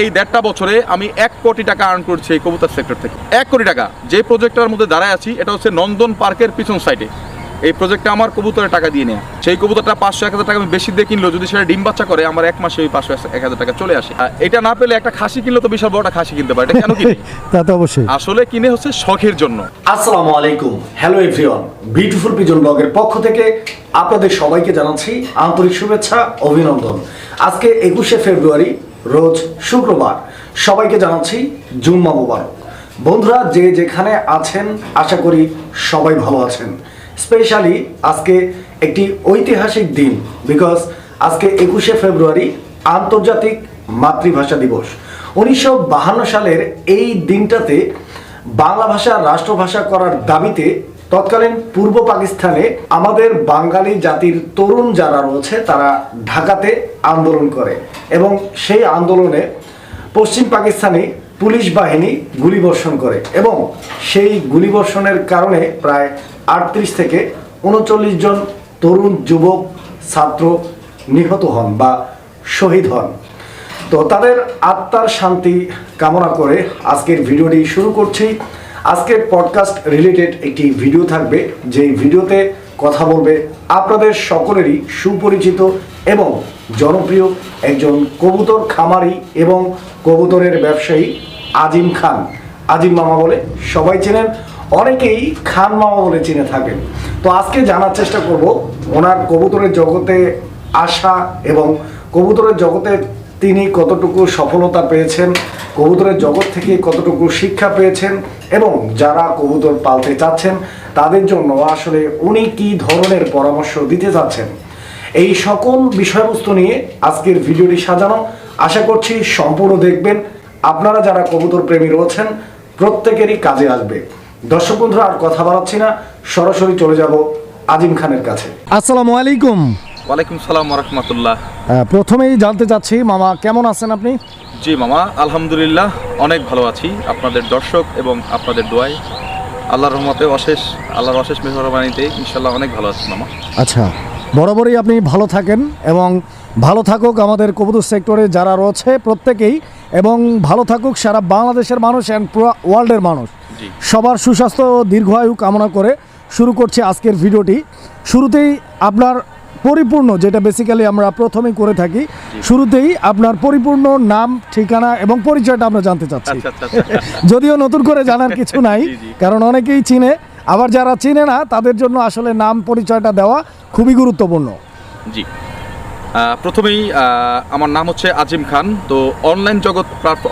এই দেড়টা বছরে আমি এক কোটি টাকা আর্ন করছি এই কবুতর সেক্টর থেকে। এক কোটি টাকা। যে প্রজেক্টটার মধ্যে দাঁড়ায় আছি এটা হচ্ছে নন্দন পার্কের পিছন সাইডে এই প্রজেক্টটা আমার কবুতরের টাকা দিয়ে নেয়। সেই কবুতরটা পাঁচশো এক হাজার টাকা আমি বেশি দিয়ে কিনলো যদি সেটা ডিম বাচ্চা করে আমার এক মাসে ওই পাঁচশো এক হাজার টাকা চলে আসে। এটা না পেলে একটা খাসি কিনলে তো বিশাল বড় একটা খাসি কিনতে পারে। এটা কেন কিনে? তা তো অবশ্যই। আসলে কিনে হচ্ছে শখের জন্য। আসসালামু আলাইকুম। হ্যালো এভরিওয়ান বিউটিফুল পিজন ব্লগের পক্ষ থেকে আপনাদের সবাইকে জানাচ্ছি আন্তরিক শুভেচ্ছা অভিনন্দন। আজকে একুশে ফেব্রুয়ারি রোজ শুক্রবার। সবাইকে জানাচ্ছি জুম্মা মোবারক। বন্ধুরা, যে যেখানে আছেন, আশা করি সবাই ভালো আছেন। স্পেশালি আজকে একটি ঐতিহাসিক দিন, বিকজ আজকে একুশে ফেব্রুয়ারি আন্তর্জাতিক মাতৃভাষা দিবস। উনিশশো সালের এই দিনটাতে বাংলা ভাষা রাষ্ট্রভাষা করার দাবিতে তৎকালীন পূর্ব পাকিস্তানে আমাদের বাঙালি জাতির তরুণ যারা রয়েছে, তারা ঢাকাতে আন্দোলন করে এবং সেই আন্দোলনে পশ্চিম পাকিস্তানি পুলিশ বাহিনী গুলিবর্ষণ করে এবং সেই গুলিবর্ষণের কারণে প্রায় আটত্রিশ থেকে উনচল্লিশ জন তরুণ যুবক, ছাত্র নিহত হন বা শহীদ হন। তো তাদের আত্মার শান্তি কামনা করে আজকের ভিডিওটি শুরু করছি। আজকের পডকাস্ট রিলেটেড একটি ভিডিও থাকবে, যেই ভিডিওতে কথা বলবে আপনাদের সকলেরই সুপরিচিত এবং জনপ্রিয় একজন কবুতর খামারি এবং কবুতরের ব্যবসায়ী আজিম খান। আজিম মামা বলে সবাই চেনেন, অনেকেই খান মামা বলে চিনে থাকেন। তো আজকে জানার চেষ্টা করব, ওনার কবুতরের জগতে আসা এবং কবুতরের জগতে তিনি কতটুকু সফলতা পেয়েছেন কবুতরের জগৎ থেকে কতটুকু শিক্ষা পেয়েছেন এবং যারা কবুতর পালতে চাচ্ছেন তাদের জন্য আসলে উনি কি ধরনের পরামর্শ দিতে চাচ্ছেন? এই সকল বিষয়বস্তু নিয়ে আজকের ভিডিওটি সাজানো আশা করছি সম্পূর্ণ দেখবেন। আপনারা যারা কবুতর প্রেমী রয়েছেন প্রত্যেকেরই কাজে আসবে। দর্শক বন্ধুরা আর কথা বাড়াচ্ছি না সরাসরি চলে যাব আজিম খানের কাছে। আসসালামু আলাইকুম। ওয়ালাইকুম সালাম রহমতুল্লাহ। প্রথমেই জানতে চাচ্ছি মামা কেমন আছেন আপনি? জি মামা আলহামদুলিল্লাহ অনেক ভালো আছি। আপনাদের দর্শক এবং আপনাদের দোয়ায় আল্লাহর রহমতে অশেষ আল্লাহর অশেষ মেহরবানিতে ইনশাল্লাহ অনেক ভালো আছি মামা। আচ্ছা বরাবরই আপনি ভালো থাকেন এবং ভালো থাকুক আমাদের কবুতর সেক্টরে যারা রয়েছে প্রত্যেকেই এবং ভালো থাকুক সারা বাংলাদেশের মানুষ অ্যান্ড পুরো ওয়ার্ল্ডের মানুষ। সবার সুস্বাস্থ্য ও দীর্ঘায়ু কামনা করে শুরু করছি আজকের ভিডিওটি। শুরুতেই আপনার পরিপূর্ণ যেটা বেসিক্যালি আমরা প্রথমেই করে থাকি। শুরুতেই আপনার পরিপূর্ণ নাম ঠিকানা এবং পরিচয়টা আমরা জানতে চাচ্ছি। আচ্ছা আচ্ছা আচ্ছা। যদিও নতুন করে জানার কিছু নাই। কারণ অনেকেই চিনে। আবার যারা চিনে না তাদের জন্য আসলে নাম পরিচয়টা দেওয়া খুবই গুরুত্বপূর্ণ। জি। প্রথমেই আমার নাম হচ্ছে আজিম খান। তো অনলাইন জগৎ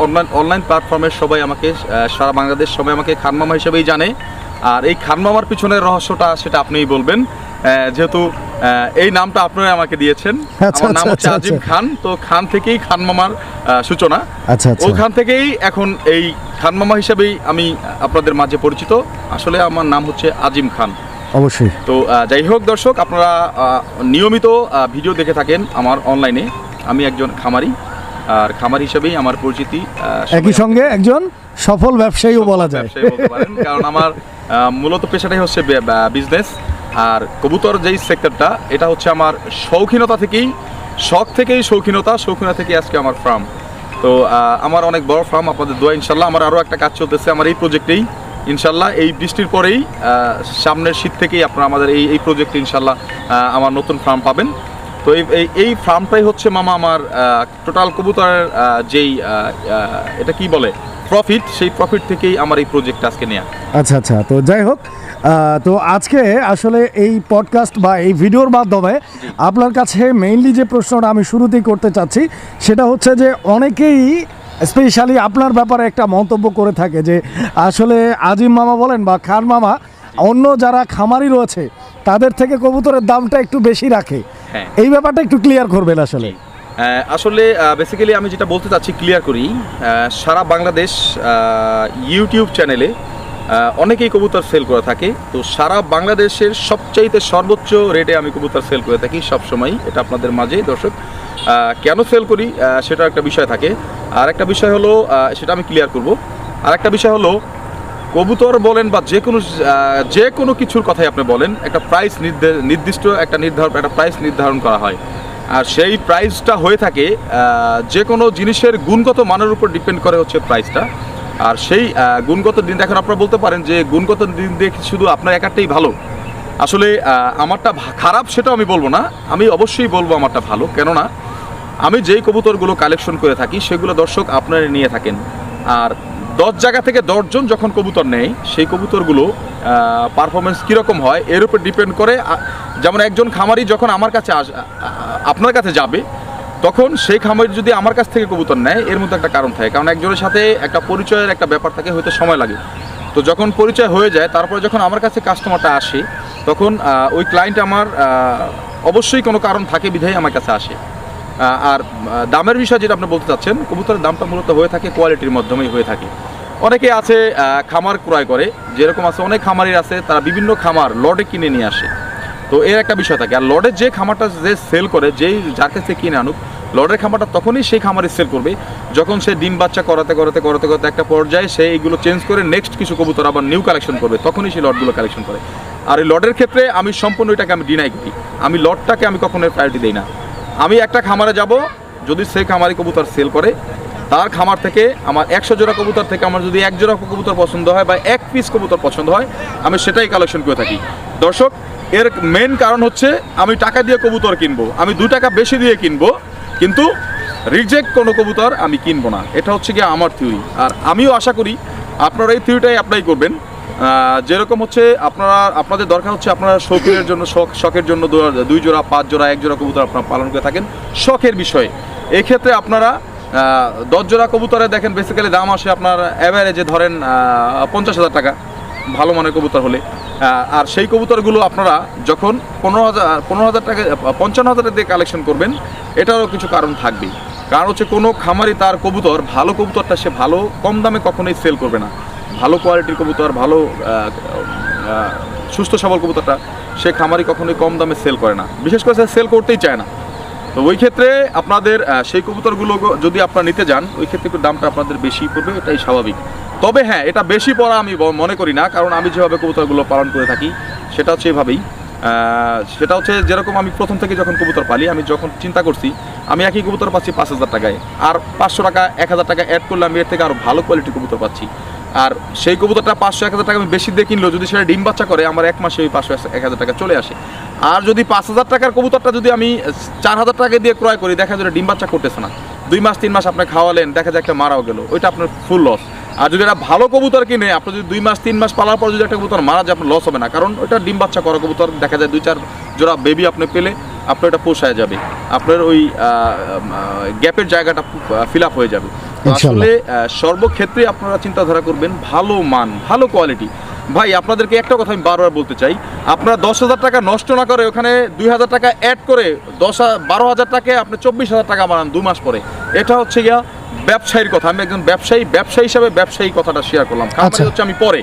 অনলাইন অনলাইন প্ল্যাটফর্মের সবাই আমাকে সারা বাংলাদেশ সবাই আমাকে খানমামা হিসেবেই জানে। আর এই খানমামার পিছনের রহস্যটা সেটা আপনিই বলবেন। যেহেতু এই নামটা আপনারাই আমাকে দিয়েছেন। আচ্ছা, আমার নাম আচ্ছা, হচ্ছে আচ্ছা, আজিম। খান তো খান থেকেই খানমামার আহ, সূচনা। আচ্ছা ওখান থেকেই এখন এই খানমামা হিসেবেই আমি আপনাদের মাঝে পরিচিত। আসলে আমার নাম হচ্ছে আজিম খান। অবশ্যই। তো যাই হোক দর্শক আপনারা নিয়মিত ভিডিও দেখে থাকেন আমার অনলাইনে। আমি একজন খামারি আর খামারি হিসেবেই আমার পরিচিতি একই সঙ্গে একজন সফল ব্যবসায়ীও বলা যায়। কারণ আমার মূলত পেশাটাই হচ্ছে বিজনেস আর কবুতর যেই সেক্টরটা এটা হচ্ছে আমার শৌখিনতা থেকেই, শখ থেকেই শৌখিনতা শৌখিনতা থেকে আজকে আমার ফার্ম তো আমার অনেক বড় ফার্ম আপনাদের দোয়া, ইনশাল্লাহ আমার আরও একটা কাজ চলতেছে আমার এই প্রজেক্টেই ইনশাল্লাহ এই বৃষ্টির পরেই সামনের শীত থেকেই আপনারা আমাদের এই এই প্রজেক্টে ইনশাল্লাহ আমার নতুন ফার্ম পাবেন। তো এই এই ফার্মটাই হচ্ছে মামা আমার টোটাল কবুতরের যেই এটা কি বলে? প্রফিট সেই প্রফিট থেকেই আমার এই প্রজেক্ট আজকে নেওয়া আচ্ছা আচ্ছা তো যাই হোক তো আজকে আসলে এই পডকাস্ট বা এই ভিডিওর মাধ্যমে আপনার কাছে মেইনলি যে প্রশ্নটা আমি শুরুতেই করতে চাচ্ছি সেটা হচ্ছে যে অনেকেই স্পেশালি আপনার ব্যাপারে একটা মন্তব্য করে থাকে যে আসলে আজিম মামা বলেন বা খান মামা অন্য যারা খামারি রয়েছে তাদের থেকে কবুতরের দামটা একটু বেশি রাখে। হ্যাঁ। এই ব্যাপারটা একটু ক্লিয়ার করবেন আসলে। আসলে বেসিক্যালি আমি যেটা বলতে চাচ্ছি ক্লিয়ার করি সারা বাংলাদেশ ইউটিউব চ্যানেলে অনেকেই কবুতর সেল করে থাকে। তো সারা বাংলাদেশের সবচাইতে সর্বোচ্চ রেটে আমি কবুতর সেল করে থাকি সবসময়, এটা আপনাদের মাঝে, দর্শক। কেন সেল করি? সেটা একটা বিষয় থাকে। আর একটা বিষয় হলো সেটা আমি ক্লিয়ার করব। আর একটা বিষয় হলো, কবুতর বলেন বা যে কোনো যে কোনো কিছুর কথাই আপনি বলেন, একটা প্রাইস নির্দিষ্ট একটা নির্ধারণ, একটা প্রাইস নির্ধারণ করা হয়। আর সেই প্রাইসটা হয়ে থাকে যে কোনো জিনিসের গুণগত মানের উপর ডিপেন্ড করে হচ্ছে প্রাইসটা আর সেই গুণগত দিন এখন আপনারা বলতে পারেন যে গুণগত দিন দিয়ে শুধু আপনার একারটাই ভালো। আসলে আমারটা খারাপ সেটাও আমি বলব না, আমি অবশ্যই বলব আমারটা ভালো। কেননা, আমি যেই কবুতরগুলো কালেকশন করে থাকি, সেগুলো দর্শক আপনারা নিয়ে থাকেন। আর দশ জায়গা থেকে দশজন যখন কবুতর নেয়, সেই কবুতরগুলো পারফরমেন্স কীরকম হয় এর উপর ডিপেন্ড করে। যেমন একজন খামারি যখন আমার কাছে আস আপনার কাছে যাবে, তখন সেই খামারি যদি আমার কাছ থেকে কবুতর নেয়, এর মধ্যে একটা কারণ থাকে। কারণ একজনের সাথে একটা পরিচয়ের একটা ব্যাপার থাকে, হয়তো সময় লাগে। তো যখন পরিচয় হয়ে যায়, তারপরে যখন আমার কাছে কাস্টমারটা আসে, তখন ওই ক্লায়েন্ট আমার অবশ্যই কোনো কারণ থাকে, বিধায় আমার কাছে আসে। আর দামের বিষয় যেটা আপনি বলতে চাচ্ছেন, কবুতরের দামটা মূলত হয়ে থাকে কোয়ালিটির মাধ্যমেই হয়ে থাকে। অনেকে আছে খামার ক্রয় করে, যেরকম আছে অনেক খামারি আছে, তারা বিভিন্ন খামার লডে কিনে নিয়ে আসে। তো এর একটা বিষয় থাকে, আর লডের যে খামারটা যে সেল করে, যেই যার কাছ কিনে আনুক লডের খামারটা তখনই সেই খামারে সেল করবে। যখন সে ডিম বাচ্চা করাতে করাতে করাতে করাতে একটা পর্যায়ে সে এইগুলো চেঞ্জ করে নেক্সট কিছু কবুতর আবার নিউ কালেকশন করবে, তখনই সেই লটগুলো কালেকশন করে। আর এই লডের ক্ষেত্রে আমি সম্পূর্ণ এটাকে আমি ডিনাই করি। আমি লটটাকে আমি কখনো প্রায়োরিটি দিই না। আমি একটা খামারে যাব, যদি সেই খামারি কবুতর সেল করে, তার খামার থেকে আমার একশো জোড়া কবুতর থেকে আমার যদি এক জোড়া কবুতর পছন্দ হয় বা এক পিস কবুতর পছন্দ হয়, আমি সেটাই কালেকশন করে থাকি। দর্শক, এর মেন কারণ হচ্ছে আমি টাকা দিয়ে কবুতর কিনবো, আমি দু টাকা বেশি দিয়ে কিনবো, কিন্তু রিজেক্ট কোনো কবুতর আমি কিনবো না। এটা হচ্ছে গিয়ে আমার থিওরি আর আমিও আশা করি আপনারা এই থিওরিটাই অ্যাপ্লাই করবেন। যেরকম হচ্ছে আপনারা, আপনাদের দরকার হচ্ছে আপনারা শখের জন্য, শখ, শখের জন্য দুই জোড়া, পাঁচ জোড়া, এক জোড়া কবুতর আপনারা পালন করে থাকেন। শখের বিষয়ে। এক্ষেত্রে আপনারা দশ জোড়া কবুতরে দেখেন বেসিক্যালি দাম আসে আপনার অ্যাভারেজে ধরেন পঞ্চাশ হাজার টাকা, ভালো মানের কবুতর হলে। আর সেই কবুতরগুলো আপনারা যখন পনেরো হাজার পনেরো হাজার টাকা, পঞ্চান্ন হাজার দিয়ে কালেকশন করবেন, এটারও কিছু কারণ থাকবে কারণ হচ্ছে কোনো খামারি তার কবুতর, ভালো কবুতরটা সে ভালো, কম দামে কখনোই সেল করবে না। ভালো কোয়ালিটির কবুতর, ভালো সুস্থ সবল কবুতরটা সে খামারি কখনোই কম দামে সেল করে না। বিশেষ করে সেল করতেই চায় না। তো ওই ক্ষেত্রে আপনাদের সেই কবুতরগুলো যদি আপনারা নিতে যান, ওই ক্ষেত্রে একটু দামটা আপনাদের বেশি পড়বে, এটাই স্বাভাবিক। তবে হ্যাঁ এটা বেশি পড়া আমি মনে করি না, কারণ আমি যেভাবে কবুতরগুলো পালন করে থাকি, সেটা হচ্ছে এভাবেই। সেটা হচ্ছে যেরকম আমি প্রথম থেকে যখন কবুতর পালি, আমি যখন চিন্তা করছি, আমি একই কবুতর পাচ্ছি পাঁচ হাজার টাকায়। আর পাঁচশো টাকা, এক হাজার টাকা অ্যাড করলে আমি এর থেকে আরও ভালো কোয়ালিটির কবুতর পাচ্ছি। আর সেই কবুতরটা পাঁচশো, এক হাজার টাকা আমি বেশি দিয়ে কিনলো যদি সেটা ডিম বাচ্চা করে, আমার এক মাসে ওই পাঁচশো, এক হাজার টাকা চলে আসে। আর যদি পাঁচ হাজার টাকার কবুতরটা যদি আমি চার হাজার টাকা দিয়ে ক্রয় করি, দেখা যায় ডিম বাচ্চা করতেছে না। দুই মাস, তিন মাস আপনি খাওয়ালেন, দেখা যায় একটা মারাও গেল। ওইটা আপনার ফুল লস আর যদি একটা ভালো কবুতর কিনে আপনি যদি দুই মাস তিন মাস পালার পর যদি একটা কবুতর মারা যায় আপনার লস হবে না। কারণ ওটা ডিম বাচ্চা করা কবুতর দেখা যায় দুই চার জোড়া বেবি আপনি পেলে আপনার এটা পোষায় যাবে। আপনার ওই গ্যাপের জায়গাটা ফিল আপ হয়ে যাবে। আসলে সর্বক্ষেত্রে আপনারা চিন্তাধারা করবেন ভালো মান ভালো কোয়ালিটি ভাই আপনাদেরকে একটা কথা আমি বারবার বলতে চাই আপনারা দশ হাজার টাকা নষ্ট না করে ওখানে দুই হাজার টাকা অ্যাড করে দশ বারো হাজার টাকায় আপনি চব্বিশ হাজার টাকা বানান দু মাস পরে। এটা হচ্ছে গিয়া ব্যবসায়ীর কথা আমি একজন ব্যবসায়ী ব্যবসায়ী হিসাবে ব্যবসায়ী কথাটা শেয়ার করলাম। খামারি আচ্ছা। হচ্ছে আমি পরে।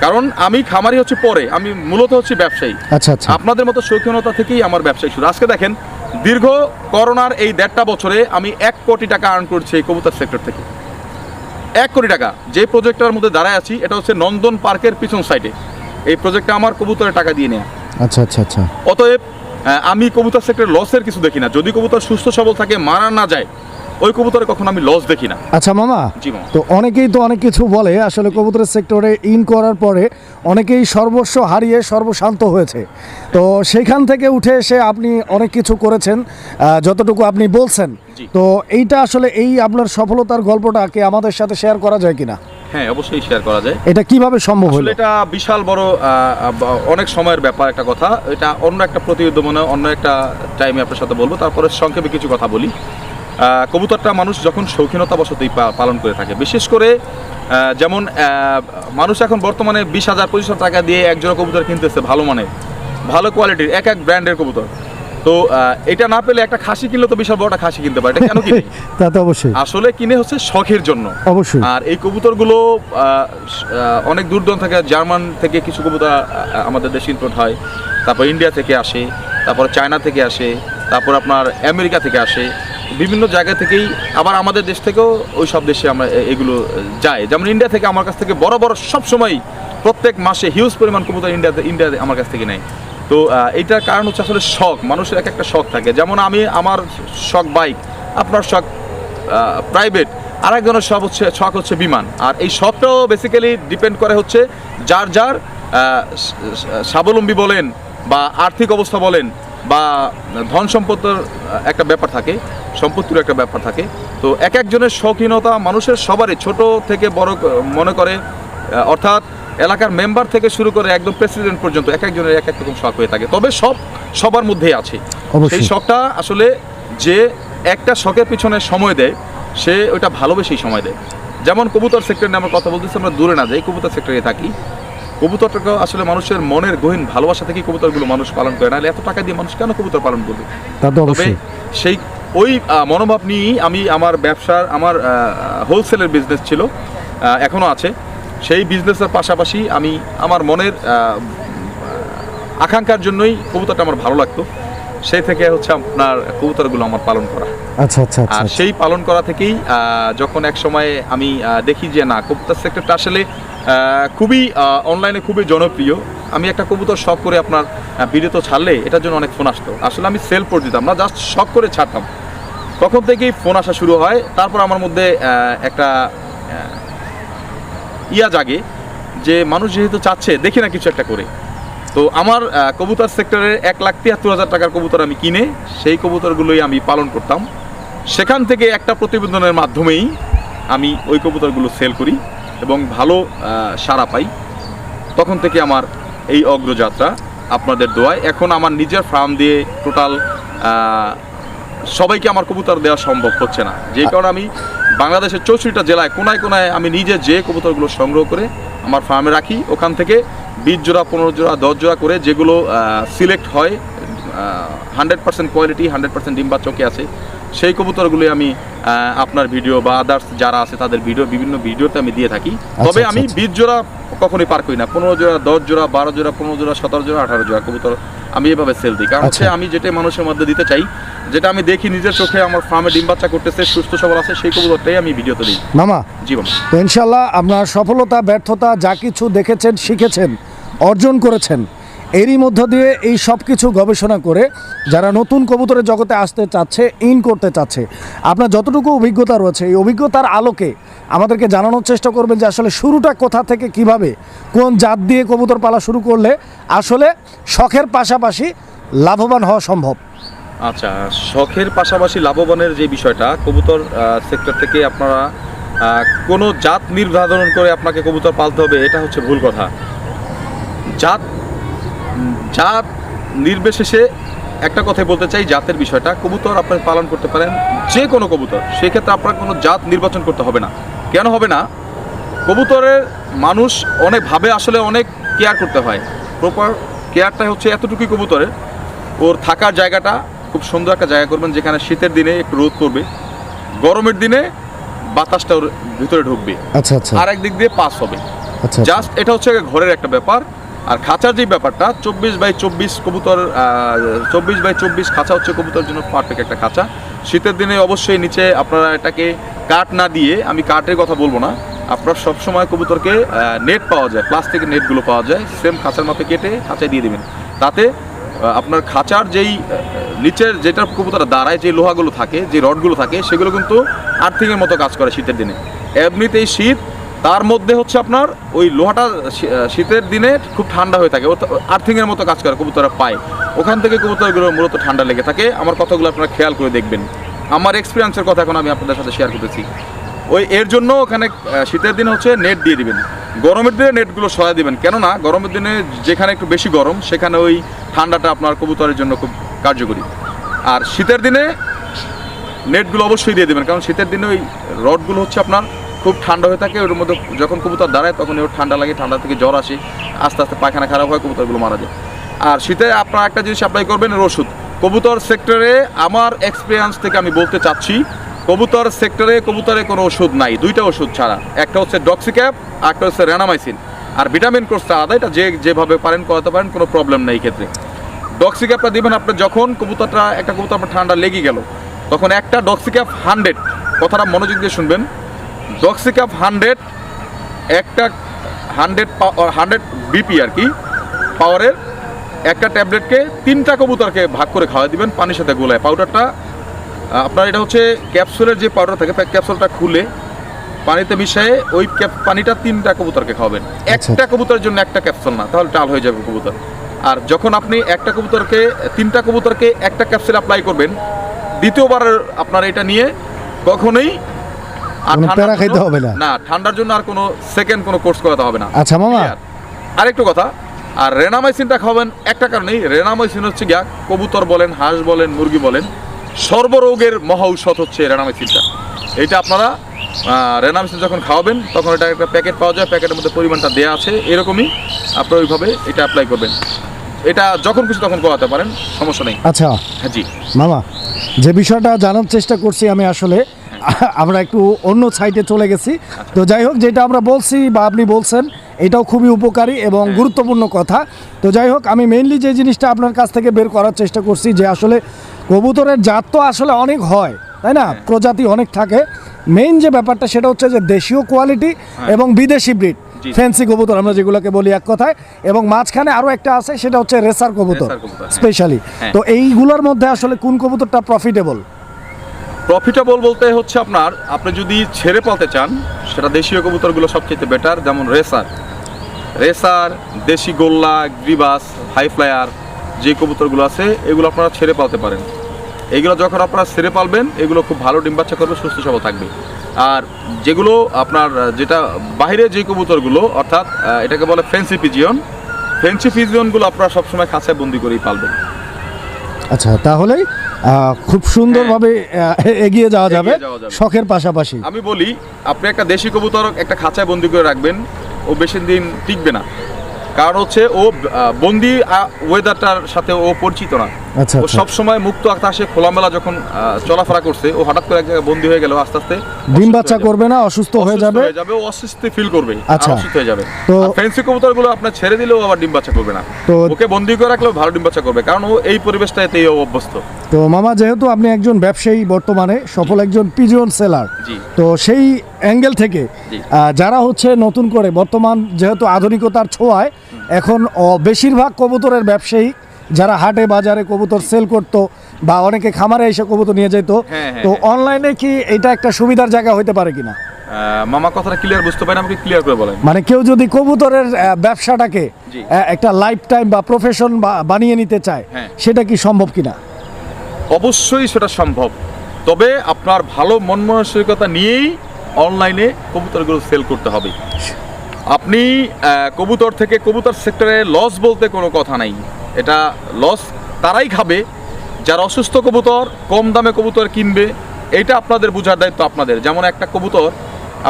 কারণ আমি খামারি হচ্ছে পরে আমি মূলত হচ্ছে ব্যবসায়ী। আচ্ছা আচ্ছা। আপনাদের মতো শৌখিনতা থেকেই আমার ব্যবসায় শুরু। আজকে দেখেন দীর্ঘ করোনার এই দেড়টা বছরে আমি এক কোটি টাকা আর্ন করছি এই কবুতর সেক্টর থেকে। এক কোটি টাকা। যে প্রজেক্টটার মধ্যে দাঁড়ায় আছি এটা হচ্ছে নন্দন পার্কের পিছন সাইডে এই প্রজেক্টটা আমার কবুতরের টাকা দিয়ে নেয়া। আচ্ছা আচ্ছা আচ্ছা। অতএব আমি কবুতর সেক্টরে লসের কিছু দেখি না। যদি কবুতর সুস্থ সবল থাকে মারা না যায় ওই কবুতরে কখনো আমি লস দেখি না। আচ্ছা মামা? তো অনেকেই তো অনেক কিছু বলে আসলে কবুতরের সেক্টরে ইন করার পরে অনেকেই সর্বস্ব হারিয়ে সর্বশান্ত হয়েছে। তো সেখান থেকে উঠে এসে আপনি অনেক কিছু করেছেন যতটুকু আপনি বলছেন। তো এইটা আসলে এই আপনার সফলতার গল্পটাকে আমাদের সাথে শেয়ার করা যায় কিনা? হ্যাঁ অবশ্যই শেয়ার করা যায়। এটা কীভাবে সম্ভব হলো? এটা বিশাল বড় অনেক সময়ের ব্যাপার একটা কথা। এটা অন্য একটা প্রতিবেদনে অন্য একটা টাইমে আপনার সাথে বলব। তারপরে সংক্ষেপে কিছু কথা বলি। কবুতরটা মানুষ যখন শৌখিনতা বশতই পা- পালন করে থাকে। বিশেষ করে যেমন মানুষ এখন বর্তমানে বিশ হাজার পঁচিশ হাজার টাকা দিয়ে এক জোড়া কবুতর কিনতেছে ভালো মানের ভালো কোয়ালিটির এক এক ব্র্যান্ডের কবুতর। তো এটা না পেলে একটা খাসি কিনলে তো বিশাল বড় একটা খাসি কিনতে পারে। এটা কেন কিনে? তা তো অবশ্যই। আসলে কিনে হচ্ছে শখের জন্য। অবশ্যই। আর এই কবুতরগুলো অনেক দূর দূরান্ত থেকে জার্মান থেকে কিছু কবুতর আমাদের দেশে ইম্পোর্ট হয়। তারপর ইন্ডিয়া থেকে আসে তারপর চায়না থেকে আসে তারপর আপনার আমেরিকা থেকে আসে। বিভিন্ন জায়গা থেকেই আবার আমাদের দেশ থেকেও ওই সব দেশে আমরা এগুলো যায় যেমন ইন্ডিয়া থেকে আমার কাছ থেকে বড় বড় সব সময় প্রত্যেক মাসে হিউজ পরিমাণ কবুতর ইন্ডিয়াতে ইন্ডিয়াতে আমার কাছ থেকে নেয়। তো এইটার কারণ হচ্ছে আসলে শখ, মানুষের এক একটা শখ থাকে। যেমন আমি, আমার শখ বাইক আপনার শখ প্রাইভেট আর একজনের শখ হচ্ছে শখ হচ্ছে বিমান। আর এই শখটাও বেসিক্যালি ডিপেন্ড করে হচ্ছে যার যার স্বাবলম্বী বলেন বা আর্থিক অবস্থা বলেন বা ধন সম্পদের একটা ব্যাপার থাকে সম্পত্তির একটা ব্যাপার থাকে। তো এক একজনের শৌখিনতা মানুষের সবারই ছোট থেকে বড় মনে করে অর্থাৎ এলাকার মেম্বার থেকে শুরু করে একদম প্রেসিডেন্ট পর্যন্ত এক একজনের এক এক রকম শখ হয়ে থাকে। তবে সব সবার মধ্যেই আছে। সেই শখটা আসলে যে একটা শখের পিছনে সময় দেয় সে ওইটা ভালোবেসেই সময় দেয়। যেমন কবুতর সেক্টর নিয়ে আমরা কথা বলতেছি আমরা দূরে না যাই কবুতর সেক্টরে থাকি। কবুতরটাকে আসলে মানুষের মনের গহীন ভালোবাসা থেকে কবুতরগুলো মানুষ পালন করে। না এত টাকা দিয়ে মানুষ কেন কবুতর পালন করবে? তবে সেই ওই মনোভাব নিয়েই আমি আমার ব্যবসার আমার হোলসেলের বিজনেস ছিল আহ, এখনও আছে। সেই বিজনেসের পাশাপাশি আমি আমার মনের আকাঙ্ক্ষার জন্যই কবুতরটা আমার ভালো লাগতো। সেই থেকে হচ্ছে আপনার কবুতরগুলো আমার পালন করা। আচ্ছা আচ্ছা আচ্ছা আর সেই পালন করা থেকেই যখন এক সময় আমি দেখি যে না কবুতর সেক্টরটা আসলে খুবই অনলাইনে খুবই জনপ্রিয়। আমি একটা কবুতর শখ করে আপনার ভিডিও তো ছাড়লে এটার জন্য অনেক ফোন আসতো। আসলে আমি সেল করে দিতাম না জাস্ট শখ করে ছাড়তাম। তখন থেকেই ফোন আসা শুরু হয়। তারপর আমার মধ্যে আহ, একটা ইয়া জাগে যে মানুষ যেহেতু চাচ্ছে দেখি না কিছু একটা করে। তো আমার কবুতর সেক্টরের এক লাখ তিয়াত্তর হাজার টাকার কবুতর আমি কিনে, সেই কবুতরগুলোই আমি পালন করতাম। সেখান থেকে একটা প্রতিবেদনের মাধ্যমেই আমি ওই কবুতরগুলো সেল করি এবং ভালো সাড়া পাই। তখন থেকে আমার এই অগ্রযাত্রা আপনাদের দোয়ায়। এখন আমার নিজের ফার্ম দিয়ে টোটাল সবাইকে আমার কবুতর দেওয়া সম্ভব হচ্ছে না। যে কারণে আমি বাংলাদেশের চৌষট্টিটা জেলায় কোনায় কোনায় আমি নিজে যে কবুতরগুলো সংগ্রহ করে আমার ফার্মে রাখি। ওখান থেকে বিশ জোড়া, পনেরো জোড়া, দশ জোড়া করে যেগুলো সিলেক্ট হয় hundred percent quality hundred percent ডিম্বা চোখে আছে। সেই কবুতরগুলি আমি আপনার ভিডিও বা আদার্স যারা আছে তাদের ভিডিও বিভিন্ন ভিডিওতে আমি দিয়ে থাকি। তবে আচ্ছা, আমি আচ্ছা। বিশ জোড়া কখনোই পার করি না। পনেরো জোড়া দশ জোড়া বারো জোড়া পনেরো জোড়া সতেরো জোড়া আঠারো জোড়া কবুতর আমি এভাবে সেল দিই। কারণ হচ্ছে আচ্ছা। আমি যেটা মানুষের মধ্যে দিতে চাই যেটা আমি দেখি নিজের চোখে আমার ফার্মে ডিম বাচ্চা করতেছে সুস্থ সবল আছে সেই কবুতরটাই আমি ভিডিওতে দিই। মামা জীবন তো ইনশাল্লাহ আপনার সফলতা ব্যর্থতা যা কিছু দেখেছেন শিখেছেন অর্জন করেছেন। এরই মধ্য দিয়ে এই সব কিছু গবেষণা করে যারা নতুন কবুতরের জগতে আসতে চাচ্ছে ইন করতে চাচ্ছে, আপনার যতটুকু অভিজ্ঞতা রয়েছে, এই অভিজ্ঞতার আলোকে আমাদেরকে জানানোর চেষ্টা করবেন যে আসলে শুরুটা কোথা থেকে কীভাবে, কোন জাত দিয়ে কবুতর পালা শুরু করলে আসলে শখের পাশাপাশি লাভবান হওয়া সম্ভব। আচ্ছা শখের পাশাপাশি লাভবানের যে বিষয়টা, কবুতর সেক্টর থেকে আপনারা কোনো জাত নির্ধারণ করে আপনাকে কবুতর পালতে হবে, এটা হচ্ছে ভুল কথা। জাত জাত নির্বিশেষে একটা কথাই বলতে চাই জাতের বিষয়টা। কবুতর আপনি পালন করতে পারেন যে কোনো কবুতর। সেক্ষেত্রে আপনার কোনো জাত নির্বাচন করতে হবে না। কেন হবে না? কবুতরের মানুষ অনেক ভাবে আসলে অনেক কেয়ার করতে হয়। প্রপার কেয়ারটা হচ্ছে এতটুকুই কবুতরের। ওর থাকার জায়গাটা খুব সুন্দর একটা জায়গা করবেন যেখানে শীতের দিনে একটু রোদ করবে গরমের দিনে বাতাসটা ওর ভিতরে ঢুকবে। আচ্ছা আচ্ছা। আর একদিক দিয়ে পাস হবে। আচ্ছা জাস্ট এটা হচ্ছে ঘরের একটা ব্যাপার। আর খাঁচার যে ব্যাপারটা, চব্বিশ বাই চব্বিশ কবুতর চব্বিশ বাই চব্বিশ খাঁচা হচ্ছে কবুতরের জন্য পারফেক্ট একটা খাঁচা। শীতের দিনে অবশ্যই নিচে আপনারা এটাকে কাঠ না দিয়ে, আমি কাঠের কথা বলব না, আপনার সবসময় কবুতরকে নেট পাওয়া যায় প্লাস্টিকের নেটগুলো পাওয়া যায় সেম খাঁচার মাপে কেটে খাঁচায় দিয়ে দেবেন। তাতে আপনার খাঁচার যেই নিচের যেটা কবুতর দাঁড়ায়, যে লোহাগুলো থাকে, যে রডগুলো থাকে, সেগুলো কিন্তু আর্থিংয়ের মতো কাজ করে শীতের দিনে। এমনিতেই শীত তার মধ্যে হচ্ছে আপনার ওই লোহাটা শীতের দিনে খুব ঠান্ডা হয়ে থাকে। আর্থিংয়ের মতো কাজ করে, কবুতরা পায়। ওখান থেকে কবুতরগুলো মূলত ঠান্ডা লেগে থাকে। আমার কথাগুলো আপনারা খেয়াল করে দেখবেন। আমার এক্সপিরিয়েন্সের কথা এখন আমি আপনাদের সাথে শেয়ার করতেছি। ওই এর জন্য ওখানে শীতের দিনে হচ্ছে নেট দিয়ে দিবেন। গরমের দিনে নেটগুলো সরাই দিবেন। কেননা গরমের দিনে যেখানে একটু বেশি গরম, সেখানে ওই ঠান্ডাটা আপনার কবুতরের জন্য খুব কার্যকরী। আর শীতের দিনে নেটগুলো অবশ্যই দিয়ে দেবেন। কারণ শীতের দিনে ওই রডগুলো হচ্ছে আপনার খুব ঠান্ডা হয়ে থাকে, ওর মধ্যে যখন কবুতর দাঁড়ায় তখন ওর ঠান্ডা লাগে, ঠান্ডা থেকে জ্বর আসে, আস্তে আস্তে পায়খানা খারাপ হয়, কবুতরগুলো মারা যায়। আর শীতে আপনারা একটা জিনিস অ্যাপ্লাই করবেন, এর ওষুধ। কবুতর সেক্টরে আমার এক্সপিরিয়েন্স থেকে আমি বলতে চাচ্ছি, কবুতর সেক্টরে কবুতরে কোনো ওষুধ নাই, দুইটা ওষুধ ছাড়া। একটা হচ্ছে ডক্সিক্যাপ আর একটা হচ্ছে র্যানামাইসিন আর ভিটামিন কোর্সটা আলাদা, এটা যে যেভাবে পারেন করাতে পারেন, কোনো প্রবলেম নেই ক্ষেত্রে। ডক্সিক্যাপটা দিবেন আপনি যখন কবুতরটা, একটা কবুতর আপনার ঠান্ডা লেগে গেল, তখন একটা ডক্সিক্যাপ হান্ড্রেড কথাটা মনোযোগ দিয়ে শুনবেন। ডক্সিক্যাপ হান্ড্রেড একটা হান্ড্রেড হান্ড্রেড বিপি আর কি পাওয়ারের একটা ট্যাবলেটকে তিনটা কবুতরকে ভাগ করে খাওয়া দিবেন পানির সাথে গোলায়। পাউডারটা আপনার এটা হচ্ছে ক্যাপসুলের যে পাউডার থাকে ক্যাপসুলটা খুলে পানিতে মিশিয়ে ওই পানিটা তিনটা কবুতরকে খাওয়াবেন। একটা কবুতরের জন্য একটা ক্যাপসুল না তাহলে টাল হয়ে যাবে কবুতর। আর যখন আপনি একটা কবুতরকে তিনটা কবুতরকে একটা ক্যাপসুল অ্যাপ্লাই করবেন দ্বিতীয়বার আপনার এটা নিয়ে কখনোই আর প্যারা খাইতে হবে না। না ঠান্ডার জন্য আর কোনো সেকেন্ড কোনো কোর্স করাতে হবে না। আচ্ছা মামা? আরেকটু কথা আর রেনামাইসিনটা খাবেন একটা কারণেই রেনামাইসিন হচ্ছে গিয়া কবুতর বলেন হাঁস বলেন মুরগি বলেন সর্বরোগের মহা ঔষধ হচ্ছে রেনামাইসিনটা। এইটা আপনারা রেনামাইসিন যখন খাওয়াবেন তখন এটা একটা প্যাকেট পাওয়া যায় প্যাকেটের মধ্যে পরিমাণটা দেওয়া আছে এরকমই আপনারা ওইভাবে এটা অ্যাপ্লাই করবেন। এটা যখন খুশি তখন করাতে পারেন সমস্যা নেই। আচ্ছা। হ্যাঁ জি। মামা যে বিষয়টা জানার চেষ্টা করছি আমি আসলে আমরা একটু অন্য সাইডে চলে গেছি। তো যাই হোক যেটা আমরা বলছি বা আপনি বলছেন এটাও খুবই উপকারী এবং গুরুত্বপূর্ণ কথা। তো যাই হোক আমি মেইনলি যে জিনিসটা আপনার কাছ থেকে বের করার চেষ্টা করছি যে আসলে কবুতরের জাত তো আসলে অনেক হয় তাই না? প্রজাতি অনেক থাকে। মেইন যে ব্যাপারটা সেটা হচ্ছে যে দেশীয় কোয়ালিটি এবং বিদেশি ব্রিড ফ্যান্সি কবুতর আমরা যেগুলোকে বলি এক কথায়। এবং মাঝখানে আরও একটা আছে সেটা হচ্ছে রেসার কবুতর হ্যাঁ। স্পেশালি হ্যাঁ। তো এইগুলোর মধ্যে আসলে কোন কবুতরটা প্রফিটেবল প্রফিটেবল বলতে হচ্ছে আপনার আপনি যদি ছেড়ে পালতে চান সেটা দেশীয় কবুতরগুলো সবচেয়ে বেটার যেমন রেসার রেসার দেশি গোল্লা গ্রিবাস হাই ফ্লায়ার যে কবুতরগুলো আছে এগুলো আপনারা ছেড়ে পালতে পারেন। এগুলো যখন আপনারা ছেড়ে পালবেন এগুলো খুব ভালো ডিম বাচ্চা করবে সুস্থ সবল থাকবে। আর যেগুলো আপনার যেটা বাইরে যে কবুতরগুলো অর্থাৎ এটাকে বলে ফেন্সি পিজিয়ন ফেন্সি পিজিয়নগুলো আপনারা সবসময় খাঁচায় বন্দি করেই পালবেন। আচ্ছা তাহলেই আহ, খুব সুন্দরভাবে এগিয়ে যাওয়া যাবে। শখের পাশাপাশি। আমি বলি আপনি একটা দেশি কবুতর একটা খাঁচায় বন্দি করে রাখবেন ও বেশি দিন টিকবে না। কারণ হচ্ছে ও বন্দি ওয়েদারটার সাথে ও পরিচিত না। ও আচ্ছা। সব সময় মুক্ত আকাশে খোলামেলা যখন চলাফেরা করছে ও হঠাৎ করে এক জায়গায় বন্দি হয়ে গেল আস্তে আস্তে ডিম বাচ্চা করবে না অসুস্থ হয়ে যাবে? হয়ে যাবে ও অসুস্থ ফিল করবে আচ্ছা। অসুস্থ হয়ে যাবে। তো- ফেন্সি কবুতরগুলো আপনার ছেড়ে দিলেও আবার ডিম বাচ্চা করবে না। তো- ওকে বন্দি করে রাখলেও ভালো ডিম বাচ্চা করবে কারণ ও এই ও অভ্যস্ত। তো মামা যেহেতু আপনি একজন ব্যবসায়ী বর্তমানে সফল একজন পিজন সেলার তো সেই অ্যাঙ্গেল থেকে যারা হচ্ছে নতুন করে বর্তমান যেহেতু আধুনিকতার ছোঁয়ায় এখন বেশিরভাগ কবুতরের ব্যবসায়ী যারা হাটে বাজারে কবুতর সেল করতো বা অনেকে খামারে এসে কবুতর নিয়ে যেত হ্যাঁ, হ্যাঁ, তো হ্যাঁ। অনলাইনে কি এটা একটা সুবিধার জায়গা হতে পারে কিনা? মামা কথাটা ক্লিয়ার বুঝতে পারেন আমাকে ক্লিয়ার করে বলেন। মানে কেউ যদি কবুতরের ব্যবসাটাকে একটা লাইফ টাইম বা প্রফেশন বানিয়ে নিতে চায় হ্যাঁ। সেটা কি সম্ভব কিনা? অবশ্যই সেটা সম্ভব। তবে আপনার ভালো মন মানসিকতা নিয়েই অনলাইনে কবুতরগুলো সেল করতে হবে। আপনি কবুতর থেকে কবুতর সেক্টরে লস বলতে কোনো কথা নাই। এটা লস তারাই খাবে। যারা অসুস্থ কবুতর, কম দামে কবুতর কিনবে, এটা আপনাদের বোঝার দায়িত্ব আপনাদের। যেমন একটা কবুতর,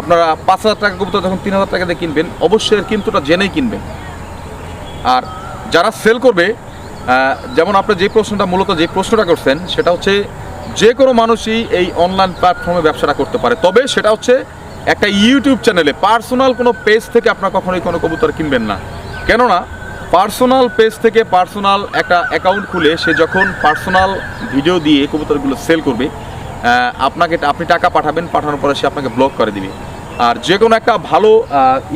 আপনারা পাঁচ হাজার টাকা কবুতর যখন তিন হাজার টাকা দিয়ে কিনবেন, অবশ্যই এর কিন্তুটা জেনেই কিনবেন। আর যারা সেল করবে যেমন আপনি যে প্রশ্নটা মূলত যে প্রশ্নটা করছেন, সেটা হচ্ছে যে কোনো মানুষই এই অনলাইন প্ল্যাটফর্মে ব্যবসাটা করতে পারে। তবে সেটা হচ্ছে একটা ইউটিউব চ্যানেলে পার্সোনাল কোনো পেজ থেকে আপনার কখনোই কোনো কবুতর কিনবেন না। কেননা পার্সোনাল পেজ থেকে পার্সোনাল একটা অ্যাকাউন্ট খুলে সে যখন পার্সোনাল ভিডিও দিয়ে কবুতরগুলো সেল করবে আপনাকে আপনি টাকা পাঠাবেন, পাঠানোর পরে সে আপনাকে ব্লক করে দিবে। আর যে কোনো একটা ভালো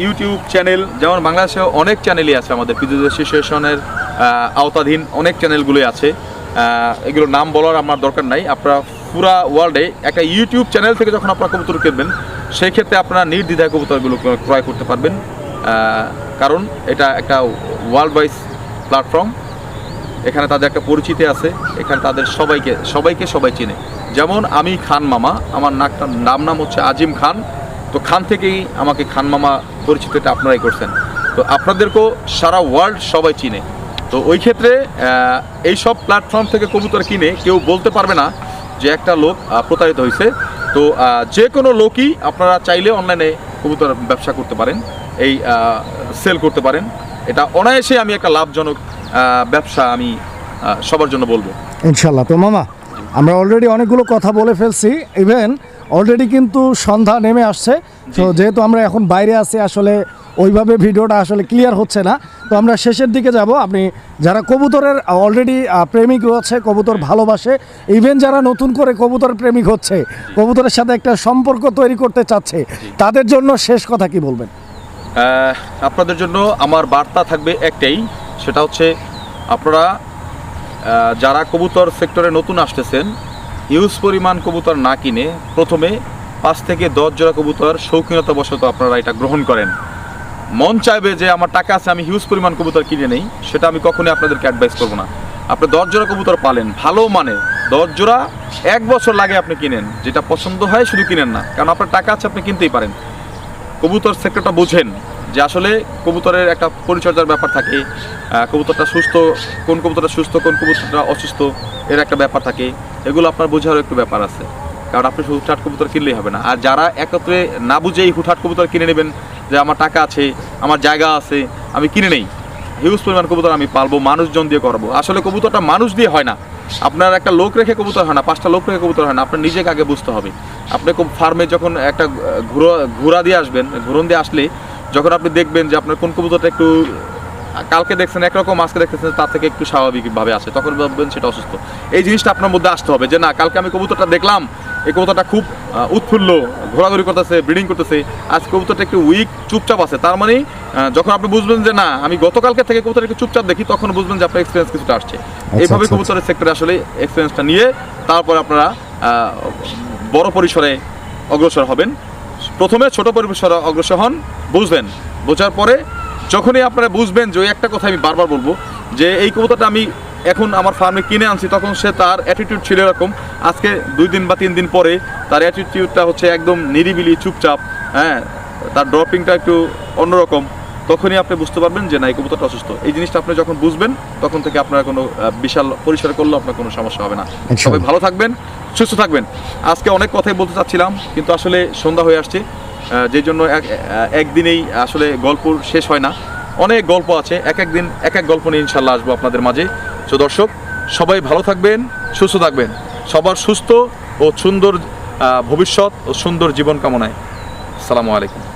ইউটিউব চ্যানেল যেমন বাংলাদেশে অনেক চ্যানেলই আছে আমাদের পিজুজ অ্যাসোসিয়েশনের আওতাধীন অনেক চ্যানেলগুলোই আছে। এগুলোর নাম বলার আমার দরকার নাই। আপনারা পুরা ওয়ার্ল্ডে একটা ইউটিউব চ্যানেল থেকে যখন আপনারা কবুতর কিনবেন সেই ক্ষেত্রে আপনারা নির্দ্বিধায় কবুতরগুলো ক্রয়- করতে পারবেন। কারণ এটা একটা ওয়ার্ল্ড ওয়াইজ প্ল্যাটফর্ম এখানে তাদের একটা পরিচিতি আছে। এখানে তাদের সবাইকে সবাইকে সবাই চেনে। যেমন আমি খান মামা আমার নাকটা নাম নাম হচ্ছে আজিম খান। তো খান থেকেই আমাকে খান মামা পরিচিতিটা আপনারাই করছেন। তো আপনাদেরকেও সারা ওয়ার্ল্ড সবাই চিনে। তো ওই ক্ষেত্রে আহ, এই সব প্ল্যাটফর্ম থেকে কবুতর কিনে কেউ বলতে পারবে না যে একটা লোক প্রতারিত হয়েছে। তো যে কোনো লোকই আপনারা চাইলে অনলাইনে কবুতর ব্যবসা করতে পারেন এই সেল করতে পারেন। এটা অনায়াসে আমি একটা লাভজনক ব্যবসা আমি সবার জন্য বলব। ইনশাল্লাহ তো মামা আমরা অলরেডি অনেকগুলো কথা বলে ফেলছি। ইভেন অলরেডি কিন্তু সন্ধ্যা নেমে আসছে। তো যেহেতু আমরা এখন বাইরে আছি আসলে ওইভাবে ভিডিওটা আসলে ক্লিয়ার হচ্ছে না। তো আমরা শেষের দিকে যাব। আপনি যারা কবুতরের অলরেডি প্রেমিক রয়েছে কবুতর ভালোবাসে ইভেন যারা নতুন করে কবুতর প্রেমিক হচ্ছে কবুতরের সাথে একটা সম্পর্ক তৈরি করতে চাচ্ছে তাদের জন্য শেষ কথা কি বলবেন? আপনাদের জন্য আমার বার্তা থাকবে একটাই সেটা হচ্ছে আপনারা যারা কবুতর সেক্টরে নতুন আসতেছেন ইউজ পরিমাণ কবুতর না কিনে প্রথমে পাঁচ থেকে দশ জোড়া কবুতর শৌখিনতা বশত আপনারা এটা গ্রহণ করেন। মন চাইবে যে আমার টাকা আছে, আমি হিউজ পরিমাণ কবুতর কিনে নেই, সেটা আমি কখনোই আপনাদেরকে অ্যাডভাইস করব না। আপনি দশ জোড়া কবুতর পালেন, ভালো মানে। দশ জোড়া এক বছর লাগে আপনি কিনেন, যেটা পছন্দ হয় শুধু কিনেন না। কারণ আপনার টাকা আছে, আপনি কিনতেই পারেন। কবুতর সেক্টরটা বুঝেন, যে আসলে কবুতরের একটা পরিচর্যার ব্যাপার থাকে কবুতরটা সুস্থ, কোন কবুতরটা সুস্থ, কোন কবুতরটা অসুস্থ, এর একটা ব্যাপার থাকে। এগুলো আপনার বোঝারও একটু ব্যাপার আছে। কারণ আপনি হুটহাট কবুতর কিনলেই হবে না। আর যারা একত্রে না বুঝেই হুটহাট কবুতর কিনে নেবেন যে আমার টাকা আছে, আমার জায়গা আছে, আমি কিনে নেই। হিউজ পরিমাণ কবুতর আমি পালবো, মানুষজন দিয়ে করব। আসলে কবুতরটা মানুষ দিয়ে হয় না। আপনার একটা লোক রেখে কবুতর হয় না, পাঁচটা লোক রেখে কবুতর হয় না, আপনার নিজেকে আগে বুঝতে হবে। আপনি ফার্মে যখন একটা ঘুরো, ঘোরা দিয়ে আসবেন, ঘুরন দিয়ে আসলে যখন আপনি দেখবেন যে আপনার কোন কবুতরটা একটু কালকে দেখছেন একরকম আজকে দেখতেছেন তার থেকে একটু স্বাভাবিকভাবে আসে। তখন ভাববেন সেটা অসুস্থ। এই জিনিসটা আপনার মধ্যে আসতে হবে যে না কালকে আমি কবুতরটা দেখলাম এই কবুতরটা খুব উৎফুল্ল ঘোরাঘুরি করতেছে ব্রিডিং করতেছে আজ কবুতরটা একটু উইক চুপচাপ আছে। তার মানে যখন আপনি বুঝবেন যে না আমি গতকালকে থেকে কবুতর একটু চুপচাপ দেখি তখন বুঝবেন যে আপনার এক্সপিরিয়েন্স কিছুটা আসছে। এইভাবে আচ্ছা, কবুতরের সেক্টরে আসলে এক্সপিরিয়েন্সটা নিয়ে তারপর আপনারা বড় পরিসরে অগ্রসর হবেন। প্রথমে ছোট পরিসরে অগ্রসর হন বুঝবেন বোঝার পরে যখনই আপনারা বুঝবেন যে ওই একটা কথা আমি বারবার বলব যে এই কবুতরটা আমি এখন আমার ফার্মে কিনে আনছি তখন সে তার অ্যাটিটিউড ছিল এরকম। আজকে দুই দিন বা তিন দিন পরে তার অ্যাটিটিউডটা হচ্ছে একদম নিরিবিলি চুপচাপ হ্যাঁ তার ড্রপিংটা একটু অন্যরকম। তখনই আপনি বুঝতে পারবেন যে না এই কবুতরটা অসুস্থ। এই জিনিসটা আপনি যখন বুঝবেন তখন থেকে আপনার কোনো বিশাল পরিসরে করলেও আপনার কোনো সমস্যা হবে না। সবাই ভালো থাকবেন সুস্থ থাকবেন। আজকে অনেক কথাই বলতে চাচ্ছিলাম কিন্তু আসলে সন্ধ্যা হয়ে আসছে। যেই জন্য এক- একদিনেই আসলে গল্প শেষ হয় না। অনেক গল্প আছে, এক এক দিন, এক এক গল্প নিয়ে ইনশাল্লাহ আসব আপনাদের মাঝে। সো দর্শক, সবাই ভালো থাকবেন, সুস্থ থাকবেন। সবার সুস্থ ও সুন্দর ভবিষ্যৎ ও সুন্দর জীবন কামনায়। সালামু আলাইকুম।